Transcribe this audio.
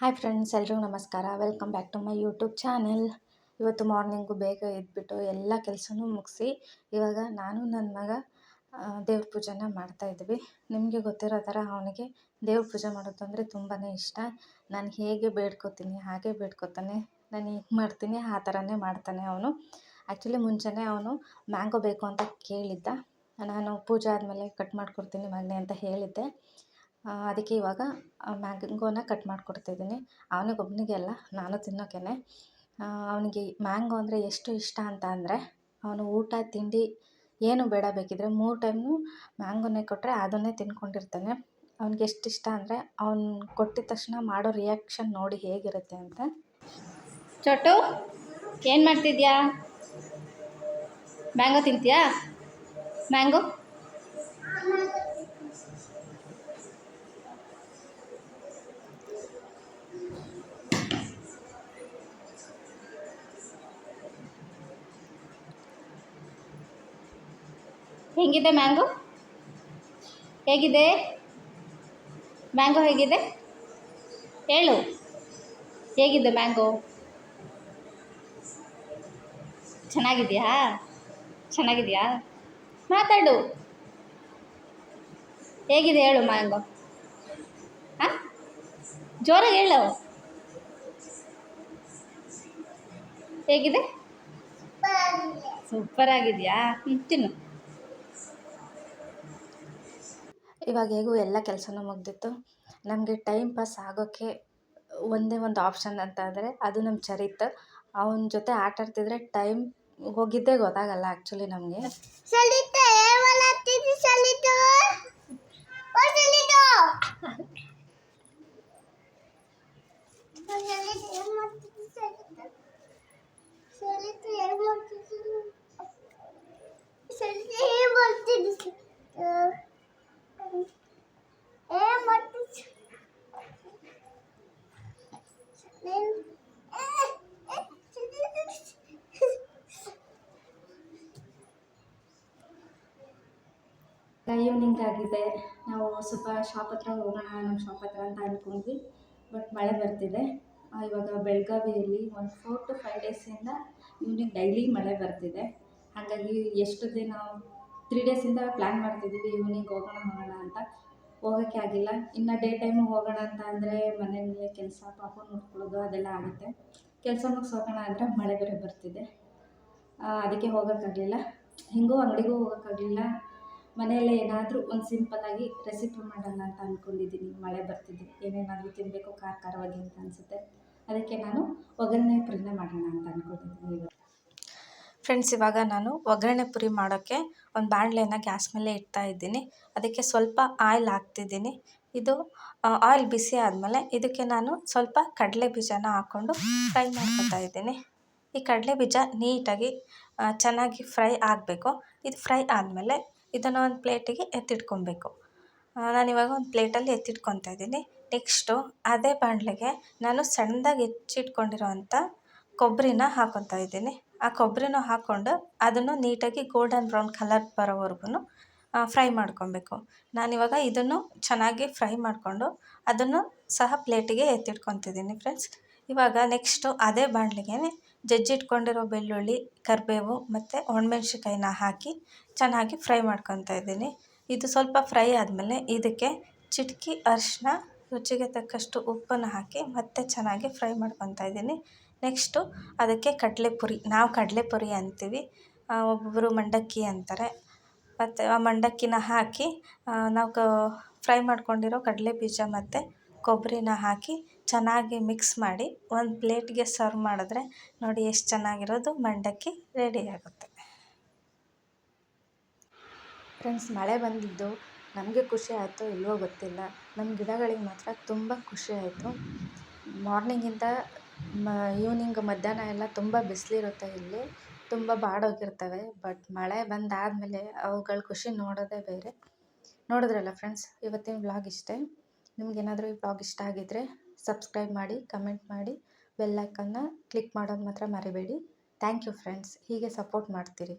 Hi friends ಎಲ್ರಿಗೂ ನಮಸ್ಕಾರ. Welcome back to my YouTube channel ಇವತ್ತು ಮಾರ್ನಿಂಗು ಬೇಗ ಎದ್ಬಿಟ್ಟು ಎಲ್ಲ ಕೆಲಸನೂ ಮುಗಿಸಿ, ಇವಾಗ ನಾನು ನನ್ನ ಮಗ ದೇವ್ರ ಪೂಜೆನ ಮಾಡ್ತಾಯಿದ್ವಿ ನಿಮಗೆ ಗೊತ್ತಿರೋ ಥರ ಅವನಿಗೆ ದೇವ್ರ ಪೂಜೆ ಮಾಡೋದು ಅಂದರೆ ತುಂಬಾ ಇಷ್ಟ. ನಾನು ಹೇಗೆ ಬೇಡ್ಕೋತೀನಿ, ಹಾಗೆ ಬೇಡ್ಕೋತಾನೆ, ನಾನು ಹೇಗೆ ಮಾಡ್ತೀನಿ, ಆ ಥರನೇ ಮಾಡ್ತಾನೆ ಅವನು. ಆ್ಯಕ್ಚುಲಿ ಮುಂಚೆನೇ ಅವನು ಮ್ಯಾಂಗೋ ಬೇಕು ಅಂತ ಕೇಳಿದ್ದ. ನಾನು ಪೂಜೆ ಆದಮೇಲೆ ಕಟ್ ಮಾಡಿಕೊಡ್ತೀನಿ ಮಗನೇ ಅಂತ ಹೇಳಿದ್ದೆ. ಅದಕ್ಕೆ ಇವಾಗ ಮ್ಯಾಂಗೋನ ಕಟ್ ಮಾಡಿಕೊಡ್ತಿದ್ದೀನಿ. ಅವನಿಗೊಬ್ಬನಿಗೆ ಅಲ್ಲ ನಾನು ತಿನ್ನೋಕೆ ಅವನಿಗೆ ಮ್ಯಾಂಗೋ ಅಂದರೆ ಎಷ್ಟು ಇಷ್ಟ ಅಂತ ಅಂದರೆ, ಅವನು ಊಟ, ತಿಂಡಿ ಏನು ಬೇಡ ಬೇಕಿದ್ದರೆ ಮೂರು ಟೈಮು ಮ್ಯಾಂಗೋನೇ ಕೊಟ್ಟರೆ ಅದನ್ನೇ ತಿನ್ಕೊಂಡಿರ್ತಾನೆ. ಅವ್ನಿಗೆ ಎಷ್ಟು ಇಷ್ಟ ಅಂದರೆ, ಅವ್ನು ಕೊಟ್ಟಿದ ತಕ್ಷಣ ಮಾಡೋ ರಿಯಾಕ್ಷನ್ ನೋಡಿ ಹೇಗಿರುತ್ತೆ ಅಂತ. ಚೊಟ್ಟು ಏನು ಮಾಡ್ತಿದ್ಯಾ? ಮ್ಯಾಂಗೋ ತಿಂತೀಯಾ? ಮ್ಯಾಂಗೋ? ಹೆಂಗಿದೆ ಮ್ಯಾಂಗೋ? ಹೇಗಿದೆ? ಮ್ಯಾಂಗೋ ಹೇಗಿದೆ? ಹೇಳು. ಹೇಗಿದೆ ಮ್ಯಾಂಗೋ? ಚೆನ್ನಾಗಿದೆಯಾ? ಚೆನ್ನಾಗಿದೆಯಾ? ಮಾತಾಡು. ಹೇಗಿದೆ ಹೇಳು ಮ್ಯಾಂಗೋ? ಹಾಂ? ಜೋರಾಗಿ ಹೇಳು. ಹೇಗಿದೆ? ಸೂಪರ್ ಆಗಿದೆಯಾ ತಿನ್ನು. ಇವಾಗ ಹೇಗೂ ಎಲ್ಲ ಕೆಲಸನೂ ಮುಗ್ದಿತ್ತು. ನಮಗೆ ಟೈಮ್ ಪಾಸ್ ಆಗೋಕ್ಕೆ ಒಂದೇ ಒಂದು ಆಪ್ಷನ್ ಅಂತ ಅಂದರೆ ಅದು ನಮ್ಮ ಚರಿತ್. ಅವನ ಜೊತೆ ಆಟ ಆಡ್ತಿದ್ರೆ ಟೈಮ್ ಹೋಗಿದ್ದೇ ಗೊತ್ತಾಗಲ್ಲ ಆ್ಯಕ್ಚುಲಿ ನಮಗೆ. ಈವ್ನಿಂಗ್ ಆಗಿದೆ ನಾವು ಸ್ವಲ್ಪ ಶಾಪ್ ಹತ್ರ ಹೋಗೋಣ ನಮ್ಮ ಶಾಪ್ ಹತ್ರ ಅಂತ ಅಂದ್ಕೊಂಡ್ವಿ ಬಟ್ ಮಳೆ ಬರ್ತಿದೆ. ಇವಾಗ ಬೆಳಗಾವಿಯಲ್ಲಿ ಒಂದು ಫೋರ್ ಟು ಫೈವ್ ಡೇಸಿಂದ ಈವ್ನಿಂಗ್ ಡೈಲಿ ಮಳೆ ಬರ್ತಿದೆ. ಹಾಗಾಗಿ ಎಷ್ಟು ದಿನ ತ್ರೀ ಡೇಸಿಂದ ಪ್ಲ್ಯಾನ್ ಮಾಡ್ತಿದ್ದೀವಿ ಈವ್ನಿಂಗ್ ಹೋಗೋಣ ಹೋಗೋಣ ಅಂತ. ಹೋಗೋಕ್ಕೆ ಆಗಿಲ್ಲ. ಇನ್ನು ಡೇ ಟೈಮು ಹೋಗೋಣ ಅಂತ ಅಂದರೆ ಮನೆಯಲ್ಲೇ ಕೆಲಸ, ಪಾಪ ನೋಡ್ಕೊಳ್ಳೋದು ಅದೆಲ್ಲ ಆಗುತ್ತೆ. ಕೆಲಸ ಮುಗಿಸಿ ಹೋಗೋಣ ಅಂದರೆ ಮಳೆ ಬೇರೆ ಬರ್ತಿದೆ. ಅದಕ್ಕೆ ಹೋಗೋಕ್ಕಾಗಲಿಲ್ಲ. ಹಿಂಗೂ ಅಂಗಡಿಗೂ ಹೋಗೋಕ್ಕಾಗಲಿಲ್ಲ. ಮನೆಯಲ್ಲೇ ಏನಾದರೂ ಒಂದು ಸಿಂಪಲ್ಲಾಗಿ ರೆಸಿಪಿ ಮಾಡೋಣ ಅಂತ ಅಂದ್ಕೊಂಡಿದ್ದೀನಿ ಮಳೆ ಬರ್ತಿದೆ. ಏನೇನಾದರೂ ತಿನ್ನಬೇಕು ಖಾರ ಖಾರವಾಗಿ ಅಂತ ಅನಿಸುತ್ತೆ. ಅದಕ್ಕೆ ನಾನು ಒಗ್ಗರಣೆ ಪುರಿನೇ ಮಾಡೋಣ ಅಂತ ಅಂದ್ಕೊಂಡಿದ್ದೀನಿ ಇವಾಗ. ಫ್ರೆಂಡ್ಸ್ ಇವಾಗ ನಾನು ಒಗ್ಗರಣೆ ಪುರಿ ಮಾಡೋಕ್ಕೆ ಒಂದು ಬಾಣಲೆನ ಗ್ಯಾಸ್ ಮೇಲೆ ಇಡ್ತಾ ಇದ್ದೀನಿ. ಅದಕ್ಕೆ ಸ್ವಲ್ಪ ಆಯಿಲ್ ಹಾಕ್ತಿದ್ದೀನಿ. ಇದು ಆಯಿಲ್ ಬಿಸಿ ಆದಮೇಲೆ ಇದಕ್ಕೆ ನಾನು ಸ್ವಲ್ಪ ಕಡಲೆ ಬೀಜನ ಹಾಕ್ಕೊಂಡು ಫ್ರೈ ಮಾಡ್ಕೊತಾ ಇದ್ದೀನಿ. ಈ ಕಡಲೆ ಬೀಜ ನೀಟಾಗಿ ಚೆನ್ನಾಗಿ ಫ್ರೈ ಆಗಬೇಕು. ಇದು ಫ್ರೈ ಆದಮೇಲೆ ಇದನ್ನು ಒಂದು ಪ್ಲೇಟಿಗೆ ಎತ್ತಿಟ್ಕೊಬೇಕು. ನಾನಿವಾಗ ಒಂದು ಪ್ಲೇಟಲ್ಲಿ ಎತ್ತಿಟ್ಕೊತಾ ಇದ್ದೀನಿ. ನೆಕ್ಸ್ಟು ಅದೇ ಬಾಣಲೆಗೆ ನಾನು ಸಣ್ಣದಾಗಿ ಹೆಚ್ಚಿಟ್ಕೊಂಡಿರೋವಂಥ ಕೊಬ್ಬರಿನ ಹಾಕ್ಕೊಳ್ತಾ ಇದ್ದೀನಿ. ಆ ಕೊಬ್ಬರಿನೂ ಹಾಕ್ಕೊಂಡು ಅದನ್ನು ನೀಟಾಗಿ ಗೋಲ್ಡನ್ ಬ್ರೌನ್ ಕಲರ್ ಬರೋವರೆಗೂ ಫ್ರೈ ಮಾಡ್ಕೊಬೇಕು. ನಾನಿವಾಗ ಇದನ್ನು ಚೆನ್ನಾಗಿ ಫ್ರೈ ಮಾಡಿಕೊಂಡು ಅದನ್ನು ಸಹ ಪ್ಲೇಟಿಗೆ ಎತ್ತಿಟ್ಕೊತಿದ್ದೀನಿ ಫ್ರೆಂಡ್ಸ್. ಇವಾಗ ನೆಕ್ಸ್ಟು ಅದೇ ಬಾಣಲೆಗೆ ಜಜ್ಜಿಟ್ಕೊಂಡಿರೋ ಬೆಳ್ಳುಳ್ಳಿ, ಕರಿಬೇವು ಮತ್ತು ಒಣಮೆಣ್ಸಿನ್ಕಾಯಿನ ಹಾಕಿ ಚೆನ್ನಾಗಿ ಫ್ರೈ ಮಾಡ್ಕೊತಾ ಇದ್ದೀನಿ. ಇದು ಸ್ವಲ್ಪ ಫ್ರೈ ಆದಮೇಲೆ ಇದಕ್ಕೆ ಚಿಟಕಿ ಅರಿಶಿನ ರುಚಿಗೆ ತಕ್ಕಷ್ಟು ಉಪ್ಪನ್ನು ಹಾಕಿ ಮತ್ತೆ ಚೆನ್ನಾಗಿ ಫ್ರೈ ಮಾಡ್ಕೊತಾ ಇದ್ದೀನಿ. ನೆಕ್ಸ್ಟು ಅದಕ್ಕೆ ಕಡಲೆಪುರಿ, ನಾವು ಕಡಲೆಪುರಿ ಅಂತೀವಿ ಒಬ್ಬೊಬ್ಬರು ಮಂಡಕ್ಕಿ ಅಂತಾರೆ. ಮತ್ತು ಆ ಮಂಡಕ್ಕಿನ ಹಾಕಿ ನಾವು ಫ್ರೈ ಮಾಡ್ಕೊಂಡಿರೋ ಕಡಲೆ ಬೀಜ ಮತ್ತು ಕೊಬ್ಬರಿನ ಹಾಕಿ ಚೆನ್ನಾಗಿ ಮಿಕ್ಸ್ ಮಾಡಿ ಒಂದು ಪ್ಲೇಟ್ಗೆ ಸರ್ವ್ ಮಾಡಿದ್ರೆ ನೋಡಿ ಎಷ್ಟು ಚೆನ್ನಾಗಿರೋದು ಮಂಡಕ್ಕಿ ರೆಡಿ ಆಗುತ್ತೆ. ಫ್ರೆಂಡ್ಸ್, ಮಳೆ ಬಂದಿದ್ದು ನಮಗೆ ಖುಷಿ ಆಯಿತು ಇಲ್ವೋ ಗೊತ್ತಿಲ್ಲ. ನಮ್ಮ ಗಿಡಗಳಿಗೆ ಮಾತ್ರ ತುಂಬ ಖುಷಿ ಆಯಿತು. ಮಾರ್ನಿಂಗಿಂದ ಮ, ಈವ್ನಿಂಗ್ ಮಧ್ಯಾಹ್ನ ಎಲ್ಲ ತುಂಬ ಬಿಸಿಲಿರುತ್ತೆ ಇಲ್ಲಿ. ತುಂಬ ಬಾಡೋಗಿರ್ತವೆ, ಬಟ್ ಮಳೆ ಬಂದಾದಮೇಲೆ ಅವುಗಳ ಖುಷಿ ನೋಡೋದೇ ಬೇರೆ. ನೋಡಿದ್ರಲ್ಲ ಫ್ರೆಂಡ್ಸ್, ಇವತ್ತಿನ ವ್ಲಾಗ್ ಇಷ್ಟೇ. ನಿಮ್ಗೇನಾದರೂ ಈ ವ್ಲಾಗ್ ಇಷ್ಟ ಆಗಿದ್ದರೆ ಸಬ್ಸ್ಕ್ರೈಬ್ ಮಾಡಿ, ಕಮೆಂಟ್ ಮಾಡಿ ಬೆಲ್ಲೈಕನ್ನ ಕ್ಲಿಕ್ ಮಾಡೋದು ಮಾತ್ರ ಮರಿಬೇಡಿ. Thank you friends. ಹೀಗೆ ಸಪೋರ್ಟ್ ಮಾಡ್ತೀರಿ.